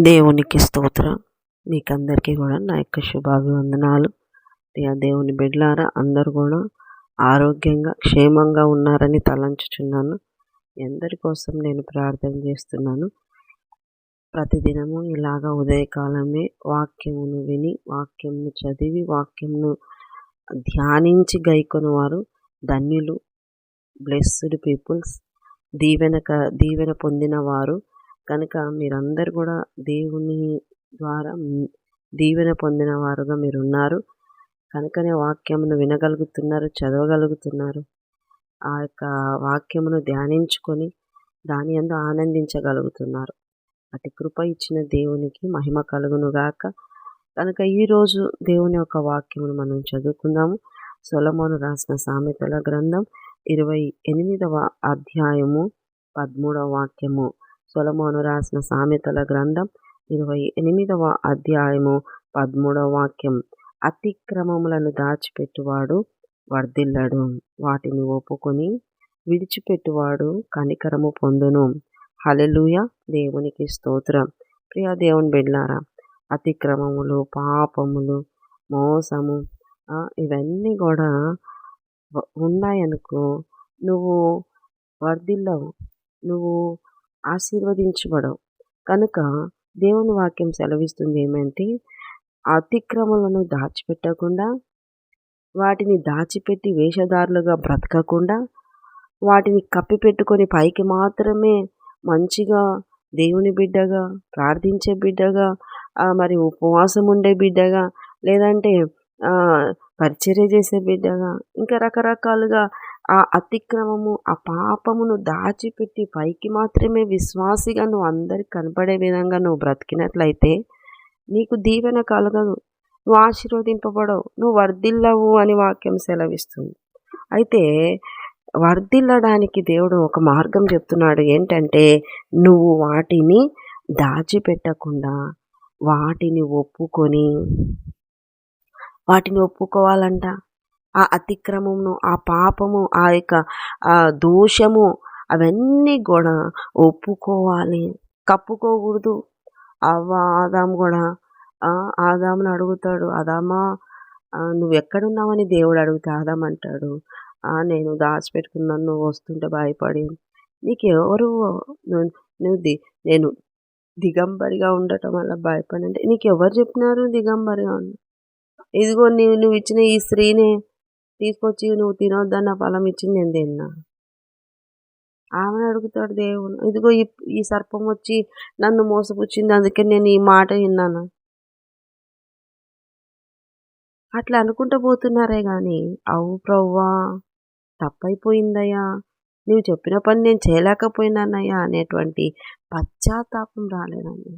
దేవునికి స్తోత్రం. మీకందరికీ కూడా నా యొక్క శుభాభివందనాలు. దేవుని బిడ్లారా అందరూ కూడా ఆరోగ్యంగా క్షేమంగా ఉన్నారని తలంచుచున్నాను. ఎందరి కోసం నేను ప్రార్థన చేస్తున్నాను. ప్రతిదినము ఇలాగ ఉదయకాలమే వాక్యమును విని వాక్యమును చదివి వాక్యమును ధ్యానించి గైకొని వారు ధన్యులు బ్లెస్డ్ పీపుల్స్ దీవెన దీవెన పొందిన వారు కనుక మీరందరూ కూడా దేవుని ద్వారా దీవెన పొందిన వారుగా మీరు ఉన్నారు కనుకనే వాక్యమును వినగలుగుతున్నారు చదవగలుగుతున్నారు. ఆ యొక్క వాక్యమును ధ్యానించుకొని దాని అందు ఆనందించగలుగుతున్నారు. అటు కృప ఇచ్చిన దేవునికి మహిమ కలుగునుగాక. కనుక ఈరోజు దేవుని యొక్క వాక్యమును మనం చదువుకుందాము. సొలమోను రాసిన సామెతల గ్రంథం ఇరవై ఎనిమిదవ అధ్యాయము పదమూడవ వాక్యము. సొలమోను రాసిన సామెతల గ్రంథం ఇరవై ఎనిమిదవ అధ్యాయము పదమూడవ వాక్యం. అతిక్రమములను దాచిపెట్టువాడు వర్ధిల్లడు వాటిని ఒప్పుకొని విడిచిపెట్టువాడు కనికరము పొందును. హలెలుయ దేవునికి స్తోత్రం. ప్రియ దేవుని బిడ్లారా అతిక్రమములు పాపములు మోసము ఇవన్నీ కూడా ఉన్నాయనుకో నువ్వు వర్ధిల్లవు. నువ్వు ఆశీర్వదించబడవు. కనుక దేవుని వాక్యం సెలవిస్తుంది ఏమంటే అతిక్రమలను దాచిపెట్టకుండా వాటిని దాచిపెట్టి వేషధారులుగా బ్రతకకుండా వాటిని కప్పిపెట్టుకొని పైకి మాత్రమే మంచిగా దేవుని బిడ్డగా ప్రార్థించే బిడ్డగా మరి ఉపవాసం ఉండే బిడ్డగా లేదంటే పరిచర్య చేసే బిడ్డగా ఇంకా రకరకాలుగా ఆ అతిక్రమము ఆ పాపమును దాచిపెట్టి పైకి మాత్రమే విశ్వాసిగా నువ్వు అందరికి కనపడే విధంగా నువ్వు బ్రతికినట్లయితే నీకు దీవెన కలగదు. నువ్వు ఆశీర్వదింపబడవు. నువ్వు వర్ధిల్లవు అని వాక్యం సెలవిస్తుంది. అయితే వర్ధిల్లడానికి దేవుడు ఒక మార్గం చెప్తున్నాడు ఏంటంటే నువ్వు వాటిని దాచిపెట్టకుండా వాటిని ఒప్పుకొని వాటిని ఒప్పుకోవాలంట. ఆ అతిక్రమమును ఆ పాపము ఆ యొక్క ఆ దోషము అవన్నీ కూడా ఒప్పుకోవాలి. కప్పుకోకూడదు. అవ్వ ఆదాము కూడా ఆదామును అడుగుతాడు ఆదామా నువ్వు ఎక్కడున్నావని దేవుడు అడిగితే ఆదాం అంటాడు నేను దాచిపెట్టుకున్నాను నువ్వు వస్తుంటే భయపడి నీకు ఎవరు నువ్వు ది నేను దిగంబరిగా ఉండటం వల్ల భయపడి నీకు ఎవరు చెప్పినారు దిగంబరిగా ఉండ? ఇదిగో నువ్వు నువ్వు ఇచ్చిన ఈ స్త్రీనే తీసుకొచ్చి నువ్వు తినొద్దన్న ఫలం ఇచ్చింది నేను తిన్నా. ఆమెను అడుగుతాడు దేవుడు. ఇదిగో ఈ సర్పం వచ్చి నన్ను మోసపుచ్చింది అందుకే నేను ఈ మాట విన్నాను. అట్లా అనుకుంటూ పోతున్నారే కానీ అవు ప్రవ్వా తప్పైపోయిందయ్యా. నువ్వు చెప్పిన పని నేను చేయలేకపోయినానయ్యా అనేటువంటి పశ్చాత్తాపం రాలేదండి.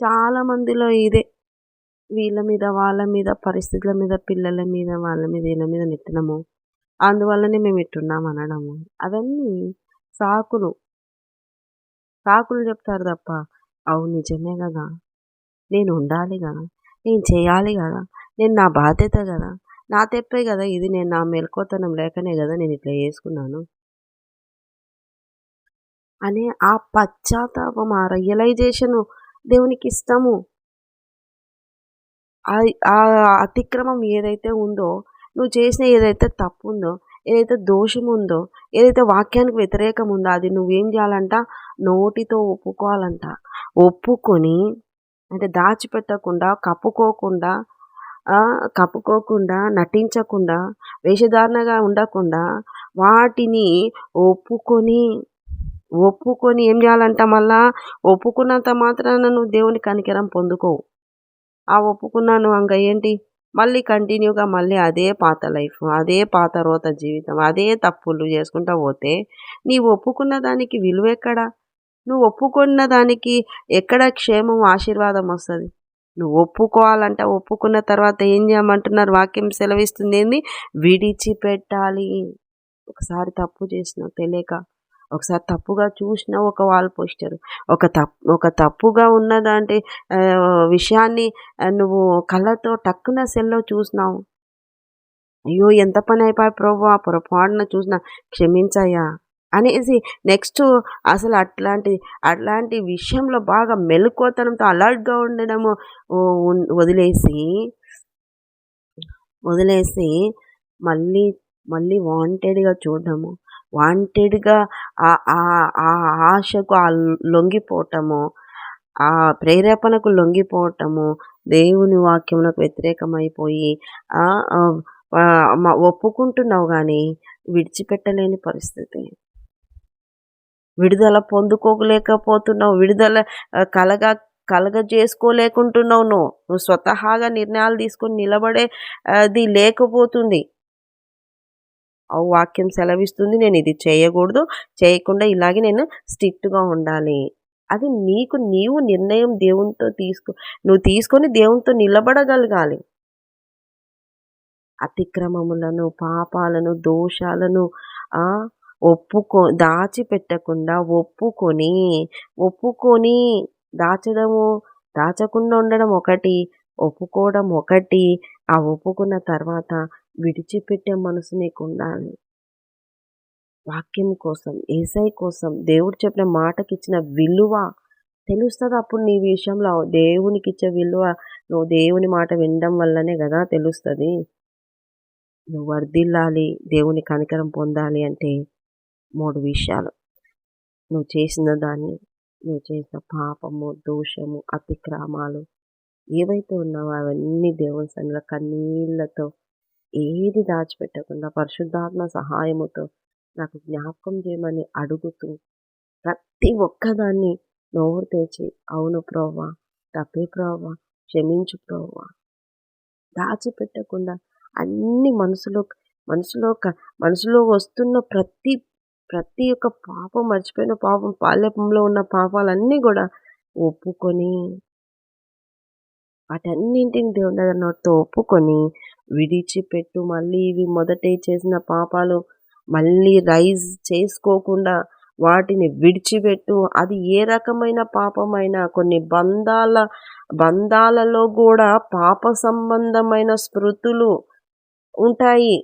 చాలా మందిలో ఇదే వీళ్ళ మీద వాళ్ళ మీద పరిస్థితుల మీద పిల్లల మీద వాళ్ళ మీద వీళ్ళ మీద నెట్టినము అందువల్లనే మేము ఇట్టున్నాం అనడము. అవన్నీ సాకులు. సాకులు చెప్తారు తప్ప అవు నిజమే కదా? నేను ఉండాలి కదా? నేను చేయాలి కదా? నేను నా బాధ్యత కదా? నా తెప్పే కదా ఇది. నేను నా మెలకువతనం లేకనే కదా నేను ఇట్లా చేసుకున్నాను? అనే ఆ పశ్చాత్తాపం ఆ రియలైజేషను దేవునికి ఇష్టము ఆ అతిక్రమం ఏదైతే ఉందో నువ్వు చేసిన ఏదైతే తప్పు ఉందో ఏదైతే దోషం ఉందో ఏదైతే వాక్యానికి వ్యతిరేకం ఉందో అది నువ్వేం చేయాలంట? నోటితో ఒప్పుకోవాలంట. ఒప్పుకొని అంటే దాచిపెట్టకుండా కప్పుకోకుండా కప్పుకోకుండా నటించకుండా వేషధారణగా ఉండకుండా వాటిని ఒప్పుకొని ఒప్పుకొని ఏం చేయాలంట మళ్ళా? ఒప్పుకున్నంత మాత్రాన నువ్వు దేవుని కనికరం పొందుకోవు. ఆ ఒప్పుకున్నాను అంక ఏంటి? మళ్ళీ కంటిన్యూగా మళ్ళీ అదే పాత లైఫ్ అదే పాత రోత జీవితం అదే తప్పులు చేసుకుంటా పోతే నీవు ఒప్పుకున్న దానికి విలువ ఎక్కడ? నువ్వు ఒప్పుకున్న దానికి ఎక్కడ క్షేమం ఆశీర్వాదం వస్తుంది? నువ్వు ఒప్పుకోవాలంటే ఒప్పుకున్న తర్వాత ఏం చేయమంటున్నారు? వాక్యం సెలవిస్తుంది ఏంది? విడిచిపెట్టాలి. ఒకసారి తప్పు చేసినావు తెలియక ఒకసారి తప్పుగా చూసిన ఒక వాల్ పోస్టర్. ఒక తప్పు ఒక తప్పుగా ఉన్నదంటే విషయాన్ని నువ్వు కళ్ళతో టక్కున సెల్లో చూసినావు. అయ్యో ఎంత పని అయిపోయి ప్రభు ఆ పొరపాటున చూసిన క్షమించయ్యా అనేసి నెక్స్ట్ అసలు అట్లాంటి అట్లాంటి విషయంలో బాగా మెలుకోతనంతో అలర్ట్గా ఉండడము వదిలేసి వదిలేసి మళ్ళీ మళ్ళీ వాంటెడ్గా చూడడము. వాంటెడ్గా ఆ ఆశకు ఆ లొంగిపోవటము ఆ ప్రేరేపణకు లొంగిపోవటము దేవుని వాక్యములకు వ్యతిరేకమైపోయి ఒప్పుకుంటున్నావు కానీ విడిచిపెట్టలేని పరిస్థితి. విడుదల పొందుకోలేకపోతున్నావు విడుదల కలగ కలగ చేసుకోలేకుంటున్నావు నువ్వు. నువ్వు స్వతహాగా నిర్ణయాలు తీసుకొని నిలబడే అది లేకపోతుంది. వాక్యం సెలవిస్తుంది. నేను ఇది చేయకూడదు. చేయకుండా ఇలాగే నేను స్ట్రిక్ట్గా ఉండాలి. అది నీకు నీవు నిర్ణయం దేవునితో తీసుకో నువ్వు తీసుకొని దేవునితో నిలబడగలగాలి. అతిక్రమములను పాపాలను దోషాలను ఒప్పుకో దాచిపెట్టకుండా ఒప్పుకొని ఒప్పుకొని దాచడము దాచకుండా ఉండడం ఒకటి ఒప్పుకోవడం ఒకటి ఆ ఒప్పుకున్న తర్వాత విడిచిపెట్టే మనసు నీకు ఉండాలి వాక్యం కోసం ఏసై కోసం దేవుడు చెప్పిన మాటకి ఇచ్చిన విలువ తెలుస్తుంది అప్పుడు నీ విషయంలో. దేవునికి ఇచ్చే విలువ నువ్వు దేవుని మాట వినడం వల్లనే కదా తెలుస్తుంది. నువ్వు వర్దిల్లాలి దేవుని కనికరం పొందాలి అంటే మూడు విషయాలు. నువ్వు చేసిన దాన్ని నువ్వు చేసిన పాపము దోషము అతిక్రమాలు ఏవైతే ఉన్నావో అవన్నీ దేవుని సన్నిలో కన్నీళ్ళతో ఏది దాచిపెట్టకుండా పరిశుద్ధాత్మ సహాయముతో నాకు జ్ఞాపకం చేయమని అడుగుతూ ప్రతి ఒక్కదాన్ని నోరు తెచ్చి అవును ప్రోవా తప్పే ప్రోవా క్షమించు ప్రోవా దాచిపెట్టకుండా అన్ని మనసులో మనసులో మనసులో వస్తున్న ప్రతి ప్రతి ఒక్క పాపం మర్చిపోయిన పాపం పాలెపంలో ఉన్న పాపాలన్నీ కూడా ఒప్పుకొని వాటన్నింటిని దేవుని దగ్గర నోటితో ఒప్పుకొని విడిచిపెట్టు. మళ్ళీ ఇవి మొదటే చేసిన పాపాలు మళ్ళీ రైజ్ చేసుకోకుండా వాటిని విడిచిపెట్టు. అది ఏ రకమైన పాపమైనా కొన్ని బంధాల బంధాలలో కూడా పాప సంబంధమైన స్మృతులు ఉంటాయి.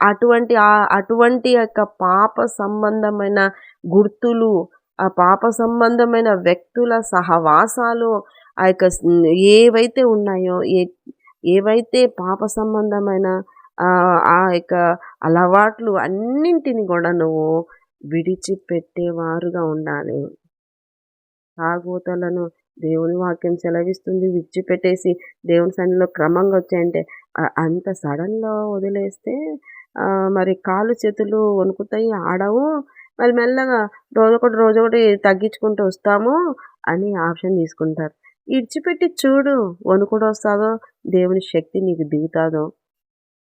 అటువంటి అటువంటి యొక్క పాప సంబంధమైన గుర్తులు ఆ పాప సంబంధమైన వ్యక్తుల సహవాసాలు ఆ యొక్క ఏవైతే ఉన్నాయో ఏ ఏవైతే పాప సంబంధమైన ఆ యొక్క అలవాట్లు అన్నింటిని కూడా నువ్వు విడిచిపెట్టేవారుగా ఉండాలి. తాగోతలను దేవుని వాక్యం సెలవిస్తుంది. విడిచిపెట్టేసి దేవుని సన్నిలో క్రమంగా వచ్చాయంటే అంత సడన్లో వదిలేస్తే మరి కాళ్ళు చేతులు వణుకుతాయి ఆడవు. మరి మెల్లగా రోజొకటి రోజొకటి తగ్గించుకుంటూ వస్తాము అని ఆప్షన్ తీసుకుంటారు. ఇడిచిపెట్టి చూడు వణుకుడు వస్తుందో దేవుని శక్తి నీకు దిగుతాదో.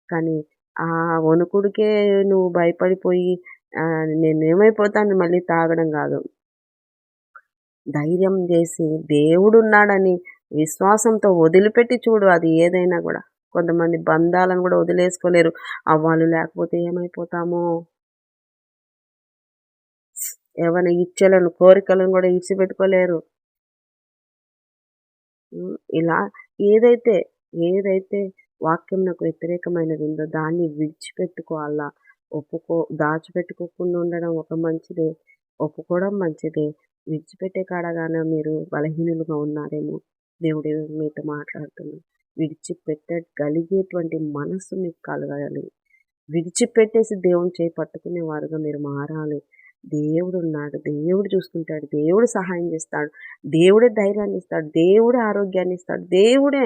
కానీ ఆ వణుకుడికే నువ్వు భయపడిపోయి నేను ఏమైపోతాను మళ్ళీ తాగడం కాదు. ధైర్యం చేసి దేవుడు ఉన్నాడని విశ్వాసంతో వదిలిపెట్టి చూడు అది ఏదైనా కూడా. కొంతమంది బంధాలను కూడా వదిలేసుకోలేరు. అవ్వాలు లేకపోతే ఏమైపోతామో? ఏమైనా ఇచ్చలను కోరికలను కూడా ఇచ్చిపెట్టుకోలేరు ఇలా ఏదైతే ఏదైతే వాక్యం నాకు వ్యతిరేకమైనది ఉందో దాన్ని విడిచిపెట్టుకోవాలా? ఒప్పుకో దాచిపెట్టుకోకుండా ఉండడం ఒక మంచిదే ఒప్పుకోవడం మంచిదే. విడిచిపెట్టే కాడగానే మీరు బలహీనులుగా ఉన్నారేమో దేవుడు మీతో మాట్లాడుతున్నాడు. విడిచిపెట్టగలిగేటువంటి మనసు మీకు కలగాలి. విడిచిపెట్టేసి దేవుని చేయి పట్టుకునే వారుగా మీరు మారాలి. దేవుడు ఉన్నాడు దేవుడు చూసుకుంటాడు. దేవుడు సహాయం చేస్తాడు. దేవుడే ధైర్యాన్ని ఇస్తాడు. దేవుడే ఆరోగ్యాన్ని ఇస్తాడు. దేవుడే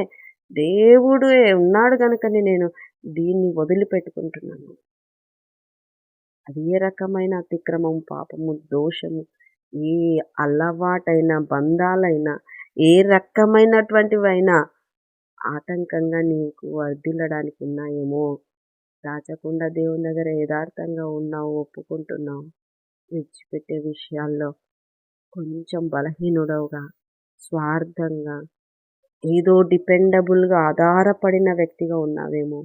దేవుడే ఉన్నాడు కనుకనే నేను దీన్ని వదిలిపెట్టుకుంటున్నాను. అది ఏ రకమైన అతిక్రమం పాపము దోషము ఏ అలవాటైన బంధాలైనా ఏ రకమైనటువంటివైనా ఆటంకంగా నీకు వర్ధిల్లడానికి ఉన్నాయేమో? దాచకుండా దేవుని దగ్గర యథార్థంగా ఉన్నావు ఒప్పుకుంటున్నావు. విడిచిపెట్టే విషయాల్లో కొంచెం బలహీనుడవుగా స్వార్థంగా ఏదో డిపెండబుల్గా ఆధారపడిన వ్యక్తిగా ఉన్నావేమో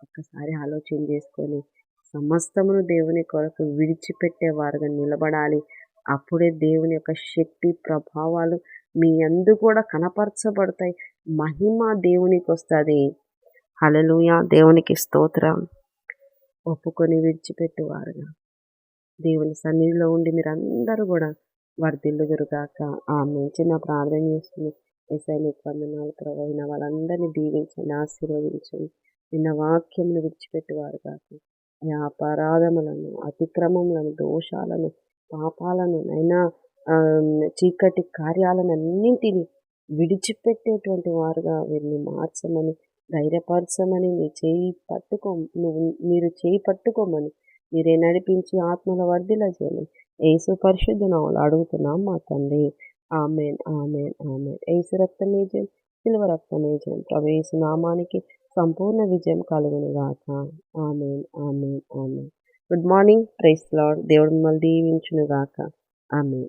ఒక్కసారి ఆలోచన చేసుకొని సమస్తమును దేవుని కొరకు విడిచిపెట్టేవారుగా నిలబడాలి. అప్పుడే దేవుని యొక్క శక్తి ప్రభావాలు మీ అందు కూడా కనపరచబడతాయి. మహిమ దేవునికి వస్తుంది. హలలుయ దేవునికి స్తోత్రం. ఒప్పుకొని విడిచిపెట్టేవారుగా దేవుని సన్నిధిలో ఉండి మీరందరూ కూడా వర్ధిల్లుదురుగాక మించి నా ప్రార్థన చేస్తుంది ఎస్ఐ నీకు వందనాలు ప్రవహిన వాళ్ళందరినీ దీవించండి ఆశీర్వదించండి. నిన్న వాక్యమును విడిచిపెట్టేవారు కాక అపరాధములను అతిక్రమములను దోషాలను పాపాలను నైనా చీకటి కార్యాలను అన్నింటినీ విడిచిపెట్టేటువంటి వారుగా వీరిని మార్చమని ధైర్యపరచమని మీ చేయి పట్టుకో నువ్వు మీరు చేయి పట్టుకోమని మీరే నడిపించి ఆత్మల వర్ధిల చేయమని ఏసు పరిశుద్ధ నామములో అడుగుతున్నాం మా తండ్రి. Amen amen amen. ఏసు రక్తమే జయం సిల్వ రక్తమే జయం. నామానికి సంపూర్ణ విజయం కలుగును గాక. Amen amen amen. Good morning praise Lord దేవుడు మిమ్మల్ని దీవించును గాక. ఆమెన్.